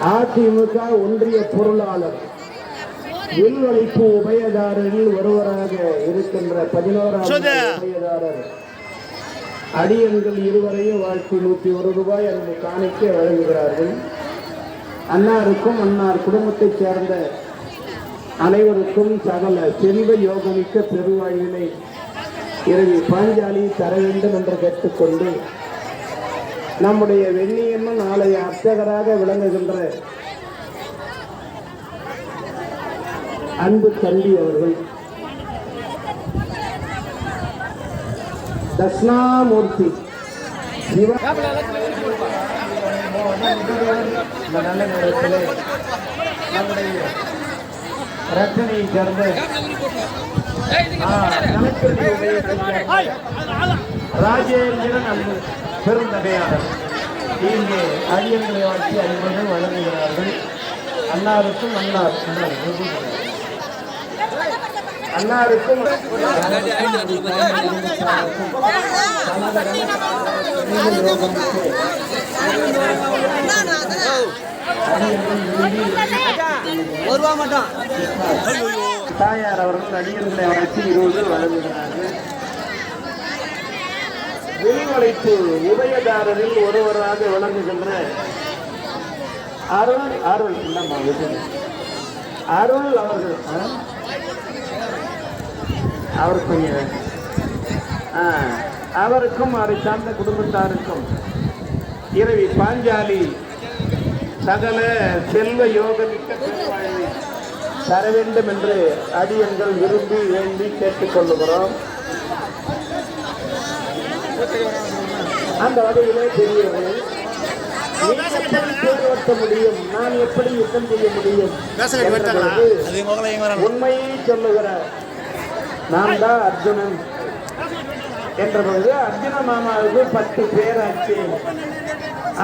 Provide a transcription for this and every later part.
அதிமுக ஒன்றிய பொருளாளர். வில்வளைப்பு உபயதாரரில் ஒருவராக இருக்கின்ற பதினோராம் உபயதாரர். அடியன்கள் இருவரையும் வாழ்த்தி நூற்றி ஒரு ரூபாய் அந்த காணிக்க வழங்குகிறார்கள். அன்னாருக்கும் அன்னார் குடும்பத்தைச் சேர்ந்த அனைவருக்கும் சகல செல்வ யோகமிக்க பெருவாழ்வினை. இறுதி பாஞ்சாலி தர வேண்டும் என்று கேட்டுக்கொண்டு நம்முடைய வெள்ளியம்மன் ஆலய அர்ச்சகராக விளங்குகின்ற அன்பு தம்பி அவர்கள். தட்சிணாமூர்த்தி. சிவ நல்ல நேரத்திலே நம்முடைய ரத்தனை சேர்ந்த. ராஜேந்திரன் அன்பு பெருந்தகையாளர். இங்கே அடியங்களை வாழ்த்தி ஐம்பது வழங்குகிறார்கள். அன்னாருக்கும் அன்னார். அன்னார், அன்னாருக்கும் தாயார் அவர்கள் அடியர்களை வளர்ச்சி இருபது வழங்குகிறார்கள். விரிவடைப்பு உதயதாரரில் ஒருவராக விளங்குகின்ற அருள் அருள் இல்லம்மா விஜய். அருள் அவர்கள் ஆ? அவர் அவருக்கும் அவரை சார்ந்த குடும்பத்தாருக்கும் இரவி பாஞ்சாலி சகல செல்வ யோகமிக்க பெருவாழ்வை தர வேண்டும் என்று அடியன்கள் விரும்பி வேண்டி கேட்டுக்கொள்ளுகிறோம் அந்த வகையிலே பெரியவர்களே நீ எப்படி முடியும்? நான் எப்படி யுத்தம் செய்ய முடியும்? உண்மையை சொல்லுகிறார் நான் தான் அர்ஜுனன். என்ற பொழுது அர்ஜுன மாமாவுக்கு பத்து பேராச்சு.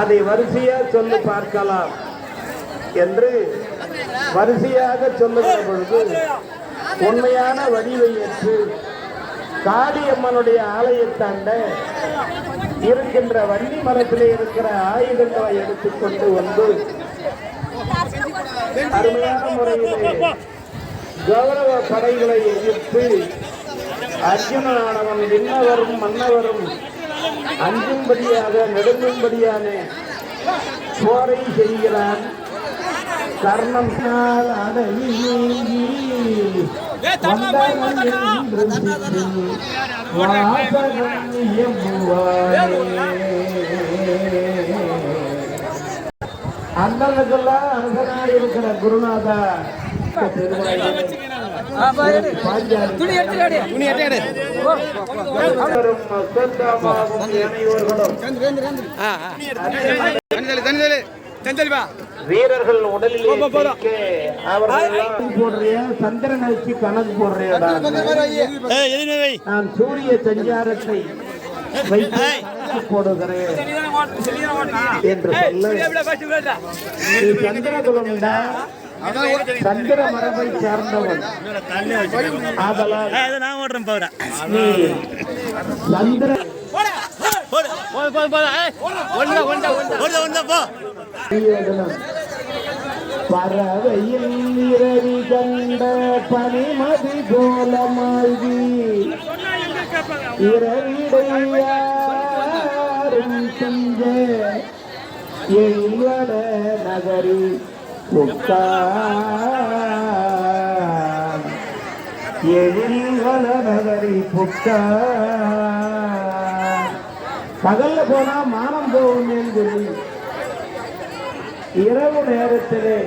அதை வரிசையா சொல்லி பார்க்கலாம் என்று வரிசையாக சொல்லுகிற பொழுது உண்மையான வடிவை ஏற்று காளியம்மனுடைய ஆலயத்தாண்ட இருக்கின்ற வண்டி மரத்திலே இருக்கிற ஆயுதங்களை எடுத்துக்கொண்டு வந்து அருமையான முறையிலே கௌரவ படைகளை எதிர்த்து அர்ஜுனானவன் விண்ணவரும் மன்னவரும் அஞ்சும்படியாக நெடுங்கும்படியான போரை செய்கிறான். கர்ணம் எம்புவானே. அண்ணனுக்கெல்லாம் அரசனாக இருக்கிற குருநாதா. துணி எடுத்துக்காடி துணி எடுத்து வீரர்கள் உடலில் போடுறியா? சந்திரனை வச்சு கணக்கு போடுறியாடா நான் சூரிய சஞ்சாரத்தை வைத்து போடுகிறேன். என்று சொல்ல. நீ சந்திரகுலம்டா சந்திர மரபை சார்ந்தவன். ஆதலால் நான் ஓடுறேன் போறேன் நீ சந்திர ஓடுத ஓடுத போ. பறவையில் இரவி கண்ட பனிமதி போல மாழ்வி இரவிடையாரும் செஞ்ச எழில்வட நகரி புக்கான் எழில்வள நகரி புக்கான் பகல்ல போனா மானம் போகுமே சொல்லி இரவு நேரத்திலே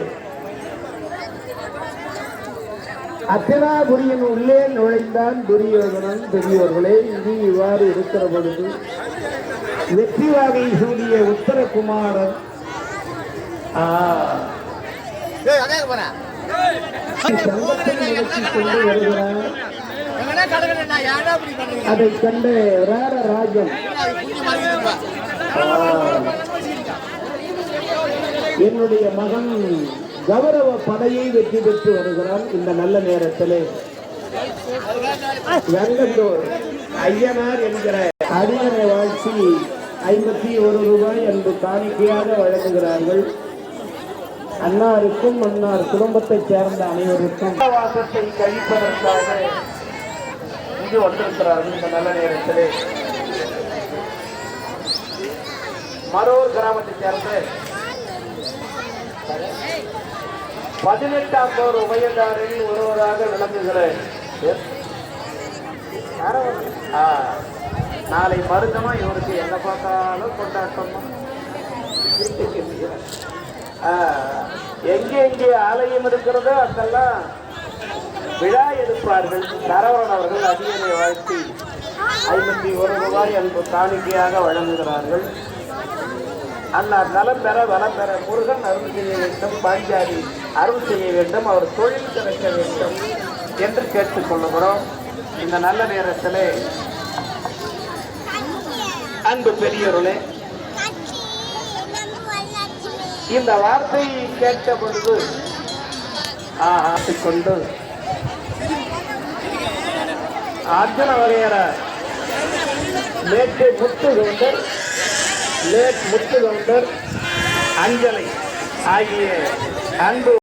அத்தினாபுரியின் உள்ளே நுழைந்தான் துரியோதனன் பெரியோர்களே இது இவ்வாறு இருக்கிற பொழுது வெற்றி வாகை சூடிய உத்தரகுமாரன். அதை கண்டு ராஜன் என்னுடைய மகன் கௌரவ படையை வெற்றி பெற்று வருகிறான் இந்த நல்ல நேரத்திலே. வெங்கந்தூர் ஐயனார் என்கிற அரியணை வாழ்ச்சி ஐம்பத்தி ஒரு ரூபாய் என்று காணிக்கையாக வழங்குகிறார்கள். அன்னாருக்கும் அன்னார் குடும்பத்தைச் சேர்ந்த அனைவருக்கும். வாசத்தை கழிப்பதற்காக இங்கு வந்திருக்கிறார்கள் இந்த நல்ல நேரத்திலே. மரோர் கிராமத்தைச் சேர்ந்த பதினெட்டாம் போர் உபயதாரில் ஒருவராக விளங்குகிறேன். நாளை மருந்தமா இவருக்கு எங்க பார்த்தாலும் கொண்டாட்டமா. எங்கே எங்கே ஆலயம் இருக்கிறதோ அதெல்லாம் விழா எடுப்பார்கள். சரவணன் அவர்கள் அதிகரை வாழ்த்தி ஐம்பத்தி ஒரு ரூபாய் அன்பு காணிக்கையாக வழங்குகிறார்கள். அன்னார் நலம் பெற வளம் பெற முருகன் அருள் செய்ய வேண்டும் பாஞ்சாலி அருள் செய்ய வேண்டும் அவர் தொழில் திறக்க வேண்டும் என்று கேட்டுக்கொள்ளுகிறோம் இந்த நல்ல நேரத்தில் அன்பு பெரியவர்களே இந்த வார்த்தையை கேட்ட பொழுது ஆஹா கொண்டு அர்ஜுன வரையற நேற்று முத்து கவுண்டர் லேட் முத்து கவுண்டர் அஞ்சலை ஆகிய அன்பு